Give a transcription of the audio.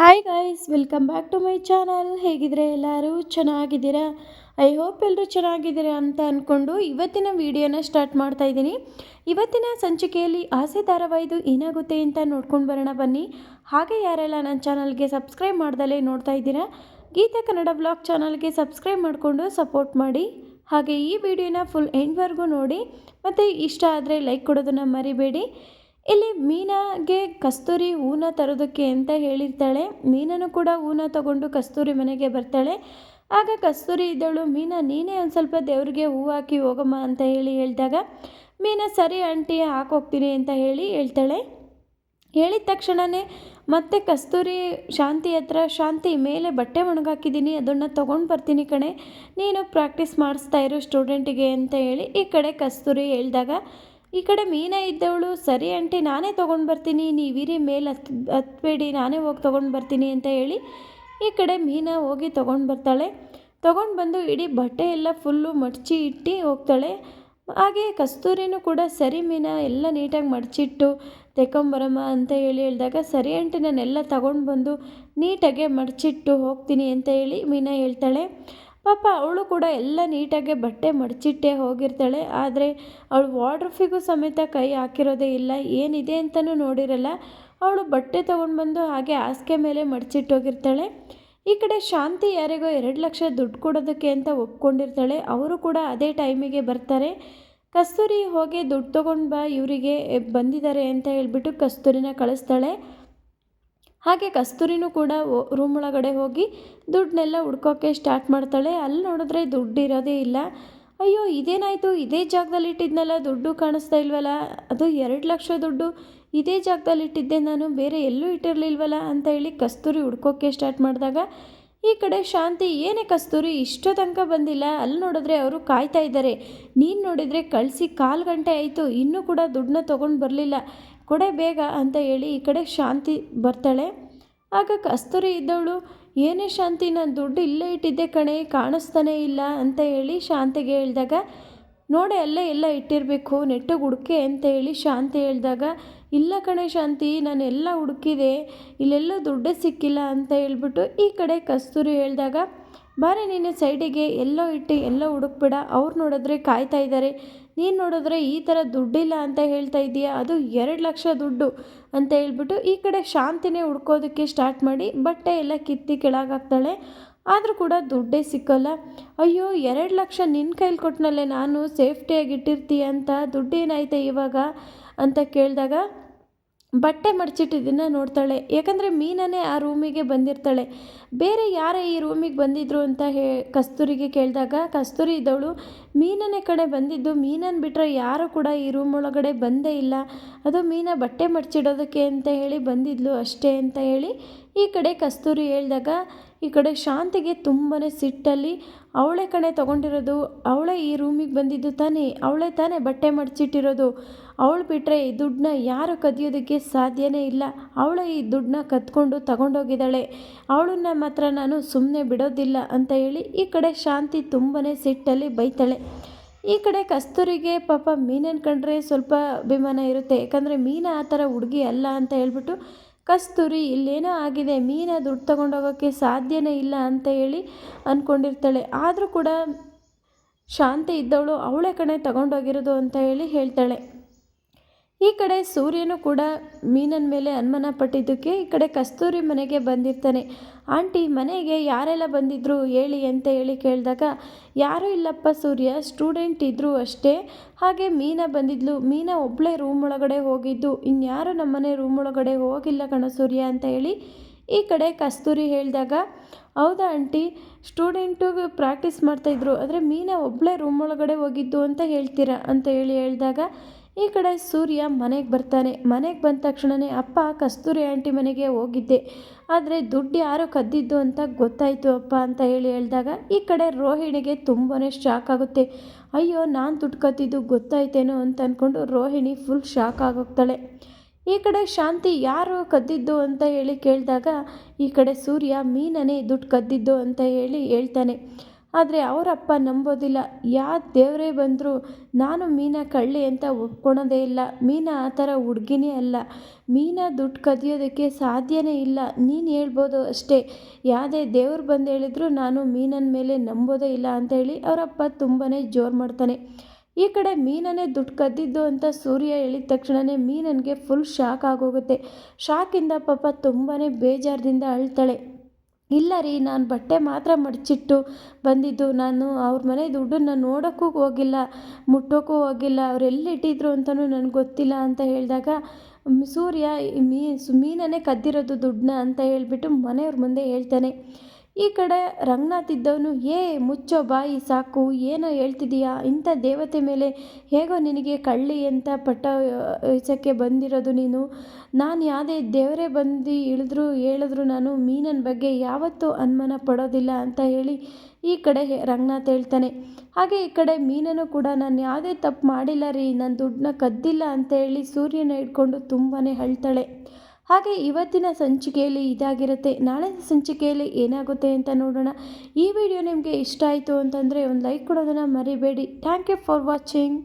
Hi guys welcome back to my channel ಹೇಗಿದ್ರೆ ಎಲ್ಲರೂ ಚೆನ್ನಾಗಿದ್ದೀರಾ? I hope ಎಲ್ಲರೂ ಚೆನ್ನಾಗಿದ್ದೀರಾ ಅಂತ ಅಂದ್ಕೊಂಡು ಇವತ್ತಿನ ವಿಡಿಯೋನ ಸ್ಟಾರ್ಟ್ ಮಾಡ್ತಾ ಇದ್ದೀನಿ. ಇವತ್ತಿನ ಸಂಚಿಕೆಯಲ್ಲಿ ಆಸೆ ಧಾರಾವಾಹಿದು ಏನಾಗುತ್ತೆ ಅಂತ ನೋಡ್ಕೊಂಡು ಬರೋಣ ಬನ್ನಿ. ಹಾಗೆ ಯಾರೆಲ್ಲ ನನ್ನ ಚಾನಲ್ಗೆ ಸಬ್ಸ್ಕ್ರೈಬ್ ಮಾಡ್ದಲೇ ನೋಡ್ತಾ ಇದ್ದೀರಾ, ಗೀತಾ ಕನ್ನಡ ಬ್ಲಾಗ್ ಚಾನಲ್ಗೆ ಸಬ್ಸ್ಕ್ರೈಬ್ ಮಾಡಿಕೊಂಡು ಸಪೋರ್ಟ್ ಮಾಡಿ. ಹಾಗೆ ಈ ವಿಡಿಯೋನ ಫುಲ್ ಎಂಡ್ವರೆಗೂ ನೋಡಿ. ಮತ್ತು ಇಷ್ಟ ಆದರೆ ಲೈಕ್ ಕೊಡೋದನ್ನು ಮರಿಬೇಡಿ. ಇಲ್ಲಿ ಮೀನಾಗೆ ಕಸ್ತೂರಿ ಹೂನ ತರೋದಕ್ಕೆ ಅಂತ ಹೇಳಿರ್ತಾಳೆ. ಮೀನನು ಕೂಡ ಹೂನ ತಗೊಂಡು ಕಸ್ತೂರಿ ಮನೆಗೆ ಬರ್ತಾಳೆ. ಆಗ ಕಸ್ತೂರಿ ಇದ್ದಳು, ಮೀನಾ, ನೀನೇ ಒಂದು ಸ್ವಲ್ಪ ದೇವ್ರಿಗೆ ಹೂ ಹಾಕಿ ಹೋಗಮ್ಮ ಅಂತ ಹೇಳಿ ಹೇಳಿದಾಗ, ಮೀನಾ, ಸರಿ ಆಂಟಿ ಹಾಕೋಗ್ತೀನಿ ಅಂತ ಹೇಳಿ ಹೇಳ್ತಾಳೆ. ಹೇಳಿದ ತಕ್ಷಣವೇ ಮತ್ತೆ ಕಸ್ತೂರಿ ಶಾಂತಿ ಹತ್ರ, ಶಾಂತಿ, ಮೇಲೆ ಬಟ್ಟೆ ಒಣಗಾಕಿದ್ದೀನಿ, ಅದನ್ನು ತೊಗೊಂಡು ಬರ್ತೀನಿ ಕಣೆ. ನೀನು ಪ್ರಾಕ್ಟೀಸ್ ಮಾಡಿಸ್ತಾ ಇರೋ ಸ್ಟೂಡೆಂಟಿಗೆ ಅಂತ ಹೇಳಿ ಈ ಕಡೆ ಕಸ್ತೂರಿ ಹೇಳಿದಾಗ ಈ ಕಡೆ ಮೀನಾ ಇದ್ದವಳು, ಸರಿ ಆಂಟಿ, ನಾನೇ ತೊಗೊಂಡು ಬರ್ತೀನಿ, ನೀವಿರಿ ಮೇಲೆ ಹತ್, ಹತ್ಬೇಡಿ, ನಾನೇ ಹೋಗಿ ತೊಗೊಂಡು ಬರ್ತೀನಿ ಅಂತ ಹೇಳಿ ಈ ಕಡೆ ಮೀನಾ ಹೋಗಿ ತೊಗೊಂಡು ಬರ್ತಾಳೆ. ತೊಗೊಂಡು ಬಂದು ಇಡೀ ಬಟ್ಟೆ ಎಲ್ಲ ಫುಲ್ಲು ಮಡಚಿ ಇಟ್ಟು ಹೋಗ್ತಾಳೆ. ಹಾಗೆ ಕಸ್ತೂರಿನೂ ಕೂಡ, ಸರಿ ಮೀನಾ, ಎಲ್ಲ ನೀಟಾಗಿ ಮಡಚಿಟ್ಟು ತೆಕೊಂಬರಮ್ಮ ಅಂತ ಹೇಳಿ ಹೇಳಿದಾಗ, ಸರಿ ಆಂಟಿ, ನಾನೆಲ್ಲ ತಗೊಂಡು ಬಂದು ನೀಟಾಗೆ ಮಡಚಿಟ್ಟು ಹೋಗ್ತೀನಿ ಅಂತ ಹೇಳಿ ಮೀನಾ ಹೇಳ್ತಾಳೆ. ಪಾಪ ಅವಳು ಕೂಡ ಎಲ್ಲ ನೀಟಾಗಿ ಬಟ್ಟೆ ಮಡಚಿಟ್ಟೇ ಹೋಗಿರ್ತಾಳೆ, ಆದರೆ ಅವಳು ವಾರ್ಡ್ರಫಿಗೂ ಸಮೇತ ಕೈ ಹಾಕಿರೋದೇ ಇಲ್ಲ, ಏನಿದೆ ಅಂತಲೂ ನೋಡಿರಲ್ಲ. ಅವಳು ಬಟ್ಟೆ ತೊಗೊಂಡು ಬಂದು ಹಾಗೆ ಹಾಸಿಗೆ ಮೇಲೆ ಮಡಚಿಟ್ಟೋಗಿರ್ತಾಳೆ ಈ ಕಡೆ ಶಾಂತಿ ಯಾರಿಗೋ ಎರಡು ಲಕ್ಷ ದುಡ್ಡು ಕೊಡೋದಕ್ಕೆ ಅಂತ ಒಪ್ಕೊಂಡಿರ್ತಾಳೆ. ಅವರು ಕೂಡ ಅದೇ ಟೈಮಿಗೆ ಬರ್ತಾರೆ. ಕಸ್ತೂರಿ ಹೋಗಿ ದುಡ್ಡು ತೊಗೊಂಡು ಬಾ, ಇವರಿಗೆ ಬಂದಿದ್ದಾರೆ ಅಂತ ಹೇಳ್ಬಿಟ್ಟು ಕಸ್ತೂರಿನ ಕಳಿಸ್ತಾಳೆ. ಹಾಗೆ ಕಸ್ತೂರಿನೂ ಕೂಡ ರೂಮ್ ಒಳಗಡೆ ಹೋಗಿ ದುಡ್ಡನ್ನೆಲ್ಲ ಹುಡ್ಕೋಕ್ಕೆ ಸ್ಟಾರ್ಟ್ ಮಾಡ್ತಾಳೆ. ಅಲ್ಲಿ ನೋಡಿದ್ರೆ ದುಡ್ಡು ಇರೋದೇ ಇಲ್ಲ. ಅಯ್ಯೋ, ಇದೇನಾಯಿತು? ಇದೇ ಜಾಗದಲ್ಲಿ ಇಟ್ಟಿದ್ನಲ್ಲ, ದುಡ್ಡು ಕಾಣಿಸ್ತಾ ಇಲ್ವಲ್ಲ? ಅದು ಎರಡು ಲಕ್ಷ ದುಡ್ಡು. ಇದೇ ಜಾಗದಲ್ಲಿ ಇಟ್ಟಿದ್ದೆ ನಾನು, ಬೇರೆ ಎಲ್ಲೂ ಇಟ್ಟಿರಲಿಲ್ವಲ್ಲ ಅಂತ ಹೇಳಿ ಕಸ್ತೂರಿ ಹುಡ್ಕೋಕ್ಕೆ ಸ್ಟಾರ್ಟ್ ಮಾಡಿದಾಗ, ಈ ಕಡೆ ಶಾಂತಿ, ಏನೇ ಕಸ್ತೂರಿ, ಇಷ್ಟೋ ತನಕ ಬಂದಿಲ್ಲ. ಅಲ್ಲಿ ನೋಡಿದ್ರೆ ಅವರು ಕಾಯ್ತಾ ಇದ್ದಾರೆ. ನೀನು ನೋಡಿದರೆ ಕಳಿಸಿ ಕಾಲು ಗಂಟೆ ಆಯಿತು. ಇನ್ನೂ ಕೂಡ ದುಡ್ಡನ್ನ ತೊಗೊಂಡು ಬರಲಿಲ್ಲ. ಕೊಡೆ ಬೇಗ ಅಂತ ಹೇಳಿ ಈ ಕಡೆ ಶಾಂತಿ ಬರ್ತಾಳೆ. ಆಗ ಕಸ್ತೂರಿ ಇದ್ದವಳು, ಏನೇ ಶಾಂತಿ, ನಾನು ದುಡ್ಡು ಇಲ್ಲೇ ಇಟ್ಟಿದ್ದೆ ಕಣೆ, ಕಾಣಿಸ್ತಾನೇ ಇಲ್ಲ ಅಂತ ಹೇಳಿ ಶಾಂತಿಗೆ ಹೇಳಿದಾಗ, ನೋಡೆ, ಅಲ್ಲೇ ಎಲ್ಲ ಇಟ್ಟಿರಬೇಕು ನೆಟ್ಟಿಗೆ ಹುಡುಕೆ ಅಂತ ಹೇಳಿ ಶಾಂತಿ ಹೇಳಿದಾಗ, ಇಲ್ಲ ಕಣೆ ಶಾಂತಿ, ನಾನು ಎಲ್ಲ ಹುಡುಕಿದೆ, ಇಲ್ಲೆಲ್ಲ ದುಡ್ಡೇ ಸಿಕ್ಕಿಲ್ಲ ಅಂತ ಹೇಳ್ಬಿಟ್ಟು ಈ ಕಡೆ ಕಸ್ತೂರಿ ಹೇಳಿದಾಗ ಬಾರೆ ನೀನು ಸೈಡಿಗೆ ಎಲ್ಲೋ ಇಟ್ಟು ಎಲ್ಲೋ ಹುಡುಕ್ಬೇಡ. ಅವ್ರು ನೋಡಿದ್ರೆ ಕಾಯ್ತಾ ಇದ್ದಾರೆ ನೀನು ನೋಡಿದ್ರೆ ಈ ಥರ ದುಡ್ಡಿಲ್ಲ ಅಂತ ಹೇಳ್ತಾ ಇದೀಯಾ? ಅದು ಎರಡು ಲಕ್ಷ ದುಡ್ಡು ಅಂತ ಹೇಳ್ಬಿಟ್ಟು ಈ ಕಡೆ ಶಾಂತಿನೇ ಹುಡ್ಕೋದಕ್ಕೆ ಸ್ಟಾರ್ಟ್ ಮಾಡಿ ಬಟ್ಟೆ ಎಲ್ಲ ಕಿತ್ತಿ ಕೆಳಗಾಗ್ತಾಳೆ ಆದರೂ ಕೂಡ ದುಡ್ಡೇ ಸಿಕ್ಕಲ್ಲ. ಅಯ್ಯೋ, ಎರಡು ಲಕ್ಷ ನಿನ್ನ ಕೈಲಿ ಕೊಟ್ಟನಲ್ಲೇ ನಾನು ಸೇಫ್ಟಿಯಾಗಿ ಇಟ್ಟಿರ್ತೀಯ ಅಂತ ದುಡ್ಡೇನಾಯ್ತೆ ಇವಾಗ? ಅಂತ ಕೇಳಿದಾಗ ಬಟ್ಟೆ ಮಡಚಿಟ್ಟಿದ್ದನ್ನು ನೋಡ್ತಾಳೆ. ಯಾಕಂದರೆ ಮೀನನೇ ಆ ರೂಮಿಗೆ ಬಂದಿರ್ತಾಳೆ. ಬೇರೆ ಯಾರೇ ಈ ರೂಮಿಗೆ ಬಂದಿದ್ರು ಅಂತ ಹೇ, ಕಸ್ತೂರಿಗೆ ಕೇಳಿದಾಗ, ಕಸ್ತೂರಿ ಇದ್ದವಳು, ಮೀನನೇ ಕಡೆ ಬಂದಿದ್ದು ಮೀನನ್ನು ಬಿಟ್ಟರೆ ಯಾರು ಕೂಡ ಈ ರೂಮ್ ಒಳಗಡೆ ಬಂದೇ ಇಲ್ಲ. ಅದು ಮೀನ ಬಟ್ಟೆ ಮಡಚಿಡೋದಕ್ಕೆ ಅಂತ ಹೇಳಿ ಬಂದಿದ್ಲು ಅಷ್ಟೇ ಅಂತ ಹೇಳಿ ಈ ಕಡೆ ಕಸ್ತೂರಿ ಹೇಳಿದಾಗ ಈ ಕಡೆ ಶಾಂತಿಗೆ ತುಂಬಾ ಸಿಟ್ಟಲ್ಲಿ ಅವಳೇ ಕಣೆ ತೊಗೊಂಡಿರೋದು, ಅವಳೇ ಈ ರೂಮಿಗೆ ಬಂದಿದ್ದು ತಾನೇ, ಅವಳೇ ತಾನೇ ಬಟ್ಟೆ ಮಡಚಿಟ್ಟಿರೋದು. ಅವಳು ಬಿಟ್ಟರೆ ಈ ದುಡ್ಡನ್ನ ಯಾರು ಕದಿಯೋದಕ್ಕೆ ಸಾಧ್ಯನೇ ಇಲ್ಲ. ಅವಳೇ ಈ ದುಡ್ಡನ್ನ ಕದ್ಕೊಂಡು ತಗೊಂಡೋಗಿದ್ದಾಳೆ. ಅವಳನ್ನ ಮಾತ್ರ ನಾನು ಸುಮ್ಮನೆ ಬಿಡೋದಿಲ್ಲ ಅಂತ ಹೇಳಿ ಈ ಕಡೆ ಶಾಂತಿ ತುಂಬಾ ಸಿಟ್ಟಲ್ಲಿ ಬೈತಾಳೆ. ಈ ಕಡೆ ಕಸ್ತೂರಿಗೆ ಪಾಪ ಮೀನನ್ನು ಕಂಡ್ರೆ ಸ್ವಲ್ಪ ಅಭಿಮಾನ ಇರುತ್ತೆ. ಯಾಕಂದರೆ ಮೀನ ಆ ಥರ ಹುಡುಗಿ ಅಲ್ಲ ಅಂತ ಹೇಳ್ಬಿಟ್ಟು ಕಸ್ತೂರಿ, ಇಲ್ಲೇನೋ ಆಗಿದೆ, ಮೀನ ದುಡ್ಡು ತಗೊಂಡೋಗೋಕ್ಕೆ ಸಾಧ್ಯನೇ ಇಲ್ಲ ಅಂತ ಹೇಳಿ ಅಂದ್ಕೊಂಡಿರ್ತಾಳೆ ಆದರೂ ಕೂಡ ಶಾಂತಿ ಇದ್ದವಳು ಅವಳೇ ಕಣೆ ತಗೊಂಡೋಗಿರೋದು ಅಂತ ಹೇಳಿ ಹೇಳ್ತಾಳೆ. ಈ ಕಡೆ ಸೂರ್ಯನು ಕೂಡ ಮೀನನ ಮೇಲೆ ಅನುಮಾನ ಪಟ್ಟಿದ್ದಕ್ಕೆ ಈ ಕಡೆ ಕಸ್ತೂರಿ ಮನೆಗೆ ಬಂದಿರ್ತಾನೆ. ಆಂಟಿ, ಮನೆಗೆ ಯಾರೆಲ್ಲ ಬಂದಿದ್ರು ಹೇಳಿ ಅಂತ ಹೇಳಿ ಕೇಳಿದಾಗ, ಯಾರೂ ಇಲ್ಲಪ್ಪ ಸೂರ್ಯ, ಸ್ಟೂಡೆಂಟ್ ಇದ್ದರು ಅಷ್ಟೇ. ಹಾಗೆ ಮೀನಾ ಬಂದಿದ್ಲು. ಮೀನಾ ಒಬ್ಬಳೇ ರೂಮ್ ಒಳಗಡೆ ಹೋಗಿದ್ದು. ಇನ್ಯಾರು ನಮ್ಮನೆ ರೂಮ್ ಒಳಗಡೆ ಹೋಗಿಲ್ಲ ಕಣ ಸೂರ್ಯ ಅಂತ ಹೇಳಿ ಈ ಕಡೆ ಕಸ್ತೂರಿ ಹೇಳಿದಾಗ, ಹೌದಾ ಆಂಟಿ, ಸ್ಟೂಡೆಂಟು ಪ್ರಾಕ್ಟೀಸ್ ಮಾಡ್ತಾಯಿದ್ರು ಆದರೆ ಮೀನಾ ಒಬ್ಬಳೇ ರೂಮ್ ಒಳಗಡೆ ಹೋಗಿದ್ದು ಅಂತ ಹೇಳ್ತೀರಾ? ಅಂತ ಹೇಳಿ ಹೇಳಿದಾಗ ಈ ಕಡೆ ಸೂರ್ಯ ಮನೆಗೆ ಬರ್ತಾನೆ. ಮನೆಗೆ ಬಂದ ತಕ್ಷಣವೇ ಅಪ್ಪ ಕಸ್ತೂರಿ ಆಂಟಿ ಮನೆಗೆ ಹೋಗಿದ್ದೆ. ಆದರೆ ದುಡ್ಡು ಯಾರೋ ಕದ್ದಿದ್ದು ಅಂತ ಗೊತ್ತಾಯಿತು ಅಪ್ಪ ಅಂತ ಹೇಳಿ ಹೇಳಿದಾಗ ಈ ಕಡೆ ರೋಹಿಣಿಗೆ ತುಂಬಾ ಶಾಕ್ ಆಗುತ್ತೆ. ಅಯ್ಯೋ, ನಾನು ದುಡ್ಡು ಕದ್ದಿದ್ದು ಗೊತ್ತಾಯ್ತೇನೋ ಅಂತ ಅಂದ್ಕೊಂಡು ರೋಹಿಣಿ ಫುಲ್ ಶಾಕ್ ಆಗೋಗ್ತಾಳೆ. ಈ ಕಡೆ ಶಾಂತಿ ಯಾರು ಕದ್ದಿದ್ದು ಅಂತ ಹೇಳಿ ಕೇಳಿದಾಗ ಈ ಕಡೆ ಸೂರ್ಯ ಮೀನನೇ ದುಡ್ಡು ಕದ್ದಿದ್ದು ಅಂತ ಹೇಳಿ ಹೇಳ್ತಾನೆ. ಆದರೆ ಅವರಪ್ಪ ನಂಬೋದಿಲ್ಲ. ಯಾ ದೇವರೇ ಬಂದರೂ ನಾನು ಮೀನಾ ಕಳ್ಳಿ ಅಂತ ಒಪ್ಕೊಳೋದೇ ಇಲ್ಲ. ಮೀನಾ ಆ ಥರ ಹುಡ್ಗಿನೇ ಅಲ್ಲ. ಮೀನಾ ದುಡ್ಡು ಕದಿಯೋದಕ್ಕೆ ಸಾಧ್ಯನೇ ಇಲ್ಲ. ನೀನು ಹೇಳ್ಬೋದು ಅಷ್ಟೇ. ಯಾವುದೇ ದೇವ್ರು ಬಂದು ಹೇಳಿದ್ರು ನಾನು ಮೀನನ ಮೇಲೆ ನಂಬೋದೇ ಇಲ್ಲ ಅಂತೇಳಿ ಅವರಪ್ಪ ತುಂಬಾ ಜೋರು ಮಾಡ್ತಾನೆ. ಈ ಕಡೆ ಮೀನನೇ ದುಡ್ಡು ಕದ್ದಿದ್ದು ಅಂತ ಸೂರ್ಯ ಹೇಳಿದ ತಕ್ಷಣವೇ ಮೀನನಿಗೆ ಫುಲ್ ಶಾಕ್ ಆಗೋಗುತ್ತೆ. ಶಾಕಿಂದ ಪಾಪ ತುಂಬಾ ಬೇಜಾರದಿಂದ ಅಳ್ತಾಳೆ. ಇಲ್ಲ ರೀ, ನಾನು ಬಟ್ಟೆ ಮಾತ್ರ ಮಡಚಿಟ್ಟು ಬಂದಿದ್ದು. ನಾನು ಅವ್ರ ಮನೆ ದುಡ್ಡನ್ನು ನೋಡೋಕ್ಕೂ ಹೋಗಿಲ್ಲ, ಮುಟ್ಟೋಕ್ಕೂ ಹೋಗಿಲ್ಲ. ಅವ್ರು ಎಲ್ಲಿಟ್ಟಿದ್ರು ಅಂತಲೂ ನನಗೆ ಗೊತ್ತಿಲ್ಲ ಅಂತ ಹೇಳಿದಾಗ ಸೂರ್ಯ ಮೀನನ್ನೇ ಕದ್ದಿರೋದು ದುಡ್ಡನ್ನ ಅಂತ ಹೇಳಿಬಿಟ್ಟು ಮನೆಯವ್ರ ಮುಂದೆ ಹೇಳ್ತಾನೆ. ಈ ಕಡೆ ರಂಗನಾಥ್ ಇದ್ದವನು, ಏ ಮುಚ್ಚೋ ಬಾಯಿ, ಸಾಕು, ಏನೋ ಹೇಳ್ತಿದೀಯಾ? ಇಂಥ ದೇವತೆ ಮೇಲೆ ಹೇಗೋ ನಿನಗೆ ಕಳ್ಳಿ ಅಂತ ಪಟ್ಟ ವಹಿಸೋಕ್ಕೆ ಬಂದಿರೋದು ನೀನು. ನಾನು ಯಾವುದೇ ದೇವರೇ ಬಂದು ಇಳಿದ್ರು, ಹೇಳಿದ್ರು ನಾನು ಮೀನನ ಬಗ್ಗೆ ಯಾವತ್ತೂ ಅನುಮಾನ ಪಡೋದಿಲ್ಲ ಅಂತ ಹೇಳಿ ಈ ಕಡೆ ರಂಗನಾಥ್ ಹೇಳ್ತಾನೆ. ಹಾಗೆ ಈ ಕಡೆ ಮೀನನು ಕೂಡ, ನಾನು ಯಾವುದೇ ತಪ್ಪು ಮಾಡಿಲ್ಲ ರೀ ನನ್ನ ದುಡ್ಡನ್ನ ಕದ್ದಿಲ್ಲ ಅಂತ ಹೇಳಿ ಸೂರ್ಯನ ಹಿಡ್ಕೊಂಡು ತುಂಬಾ ಅಳ್ತಾಳೆ. ಹಾಗೆ ಇವತ್ತಿನ ಸಂಚಿಕೆಯಲ್ಲಿ ಇದಾಗಿರುತ್ತೆ. ನಾಳೆ ಸಂಚಿಕೆಯಲ್ಲಿ ಏನಾಗುತ್ತೆ ಅಂತ ನೋಡೋಣ. ಈ ವಿಡಿಯೋ ನಿಮಗೆ ಇಷ್ಟ ಆಯಿತು ಅಂತಂದರೆ ಒಂದು ಲೈಕ್ ಕೊಡೋದನ್ನು ಮರಿಬೇಡಿ. Thank you for watching